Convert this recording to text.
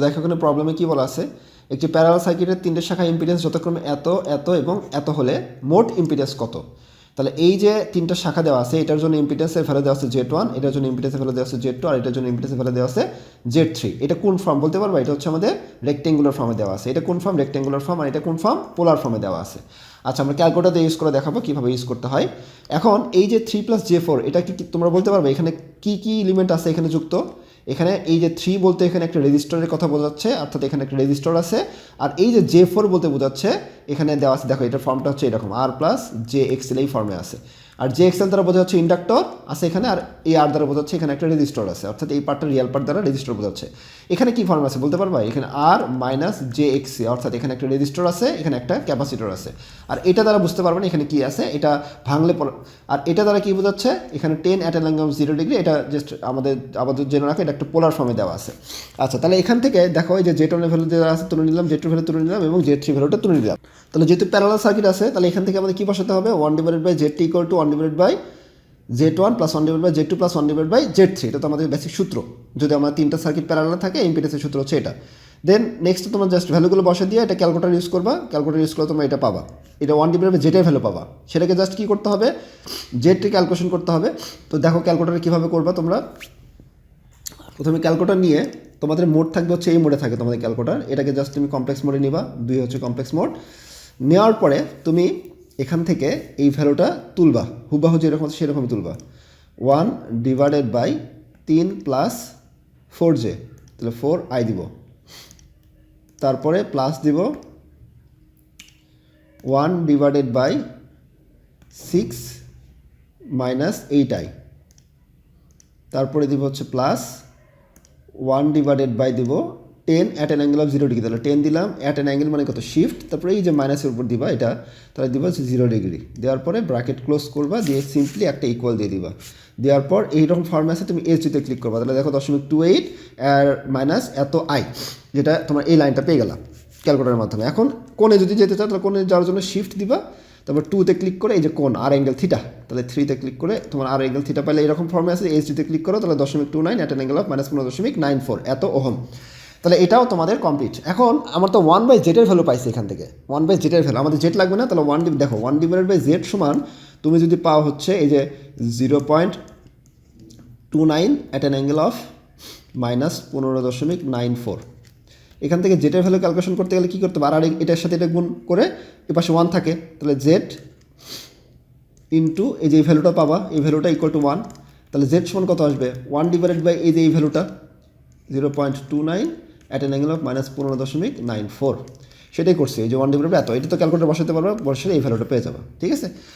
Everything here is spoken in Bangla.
দেখো এখানে প্রবলেমে কী বলা আছে? একটি প্যারাল সার্কিটের তিনটে শাখা ইম্পিডেন্স যথাক্রমে এত এত এবং এত হলে মোট ইম্পিডেন্স কত? তাহলে এই যে তিনটা শাখা দেওয়া আছে, এটার জন্য ইম্পিডেন্সের ভ্যালু দেওয়া আছে জেড ওয়ান এটার জন্য ইম্পিডেন্সের ভ্যালু দেওয়া আছে জেড টু আর এটার জন্য ইম্পিডেন্সের ভ্যালু দেওয়া আছে জেড থ্রি এটা কোন ফর্ম বলতে পারব? এটা হচ্ছে আমাদের রেক্টেঙ্গুলার ফর্মে দেওয়া আছে। এটা কোন ফর্ম রেক্টেঙ্গুলার ফর্ম আর এটা কোন ফর্ম পোলার ফর্মে দেওয়া আছে। আচ্ছা আমরা ক্যালকুলেটার ইউজ করে দেখাবো কীভাবে ইউজ করতে হয়। এখন এই যে থ্রি প্লাস জে ফোর এটা কি, কি- তোমরা বলতে পারবে? এখানে কী কী এলিমেন্ট আছে এখানে যুক্ত? এখানে এই যে থ্রি বলতে এখানে একটা রেজিস্টারের কথা বোঝাচ্ছে, অর্থাৎ এখানে একটা রেজিস্টার আছে, আর এই যে জে ফোর বলতে বোঝাচ্ছে, এখানে দেওয়া আছে, দেখো এটার ফর্মটা হচ্ছে এরকম আর প্লাস জে এক্সেল এই ফর্মে আছে। আর জে এক্সেল দ্বারা বোঝা হচ্ছে ইন্ডাক্টর, আছে এখানে, আর এই আর দ্বারা বোঝা বোঝাচ্ছে এখানে একটা রেজিস্টার আছে। অর্থাৎ এই পার্টটা রিয়াল পার্ট দ্বারা রেজিস্টার বোঝাচ্ছে। এখানে কি ফর্ম আছে বলতে পারবা? এখানে আর মাইনাস জে এক্স অর্থাৎ এখানে একটা রেজিস্টার আছে, এখানে একটা ক্যাপাসিটর আছে। আর এটা দ্বারা বুঝতে পারবেন এখানে কি আছে, এটা ভাঙলে আর এটা দ্বারা কি বোঝাচ্ছে? এখানে ten at angle zero degree এটা জাস্ট আমাদের আমাদের জেনে রাখা, এটা একটা পোলার ফর্মে দেওয়া আছে। আচ্ছা তাহলে এখান থেকে দেখো এই যে জেট ওয়ানের ভ্যালু দেওয়া আছে, তুলে নিলাম জেট টু ভ্যালু তুলে নিলাম, এবং জেট থ্রি ভ্যালুটা তুলে নিলাম। তাহলে যেহেতু প্যারালাল সার্কিট আছে, তাহলে এখান থেকে আমাদের কি বসাতে হবে? One divided by Z T equal to one divided by Z one plus one divide by Z two plus one divide by Z three এটা তো আমাদের বেসিক সূত্র। যদি আমার তিনটা সার্কিট প্যারালাল থাকে ইম্পিডেন্সের সূত্র হচ্ছে এটা। দেন নেক্সট তোমার জাস্ট ভ্যালুগুলো বসে দিয়ে এটা ক্যালকুলেটার ইউজ করবা ক্যালকুলেটার ইউজ করে তোমরা এটা পাবা। এটা ওয়ান ডিভাইড বাই জেটের ভ্যালু পাবা। সেটাকে জাস্ট কী করতে হবে? জেডটি ক্যালকুলেশন করতে হবে। তো দেখো ক্যালকুলেটার কীভাবে করবা তোমরা? প্রথমে ক্যালকুলেটার নিয়ে তোমাদের মোড থাকবে হচ্ছে এই মোডে থাকে তোমাদের ক্যালকুলেটার এটাকে জাস্ট তুমি কমপ্লেক্স মোডে নিবা, দুই হচ্ছে কমপ্লেক্স মোড নেওয়ার পরে তুমি এখান থেকে এই ভ্যালুটা তুলবা। হুবাহু যেরকম আছে সেরকমই তুলবা। ওয়ান ডিভাইডেড বাই তিন প্লাস ফোর জে তাহলে ফোর আই দিব। তারপরে প্লাস দিব one divided by six minus eight I তারপরে দিব হচ্ছে প্লাস ওয়ান ডিভাইডেড বাই দিব ten at an angle of zero degree তাহলে টেন দিলাম অ্যাট অ্যান অ্যাঙ্গেল মানে কত? শিফট তারপরে এই যে মাইনাসের উপর দিবা, এটা, তাহলে দিবা জিরো ডিগ্রি দেওয়ার পরে ব্র্যাকেট ক্লোজ করবা, দিয়ে সিম্পলি একটা ইকুয়াল দিয়ে দিবা। দেওয়ার পর এইরকম ফর্মে আছে, তুমি এইচ তে ক্লিক করবা। তাহলে দেখো দশমিক টু এইট আর মাইনাস এত আই যেটা তোমার এই লাইনটা পেয়ে গেলাম ক্যালকুলেটারের মাধ্যমে। এখন কোণে যদি যেতে চাও, তাহলে কোণে যাওয়ার জন্য শিফট দিবা, তারপর টুতে ক্লিক করে এই যে কোন আর অ্যাঙ্গেল থিটা তাহলে থ্রিতে ক্লিক করে তোমার আর অ্যাঙ্গেল থিটা পাইলে এরকম ফর্মে আছে এইচ ডিতে ক্লিক করো, তাহলে দশমিক two nine at angle of minus পনেরো দশমিক নাইন ফোর এত ওহম। তাহলে এটাও তোমাদের কমপ্লিট এখন আমার তো ওয়ান বাই জেটের ভ্যালু পাইছি এখান থেকে। ওয়ান বাই জেটের ভ্যালু আমাদের জেট লাগবে না, তাহলে ওয়ান ডিভ দেখো ওয়ান ডিভাইডেড বাই জেড সমান তুমি যদি পাও হচ্ছে এই যে zero point two nine at an angle of minus পনেরো দশমিক নাইন ফোর এখান থেকে জেটের ভ্যালু ক্যালকুলেশন করতে গেলে কী করতে হবে? আর এটার সাথে এটা গুণ করে এ পাশে ওয়ান থাকে। তাহলে জেড ইন্টু এই যে এই ভ্যালুটা পাবা, এই ভ্যালুটা ইকুয়াল টু ওয়ান তাহলে জেড সমান কত আসবে? ওয়ান ডিভাইডেড বাই এই যে এই ভ্যালুটা zero point two nine at an angle of minus পনেরো দশমিক নাইন ফোর সেটাই করছি, এই যে ওয়ান ডিগ্রি এত, এটা তো ক্যালকুলেটার বসাতে পারব বসে এই ভ্যালুটা পেয়ে যাবে, ঠিক আছে?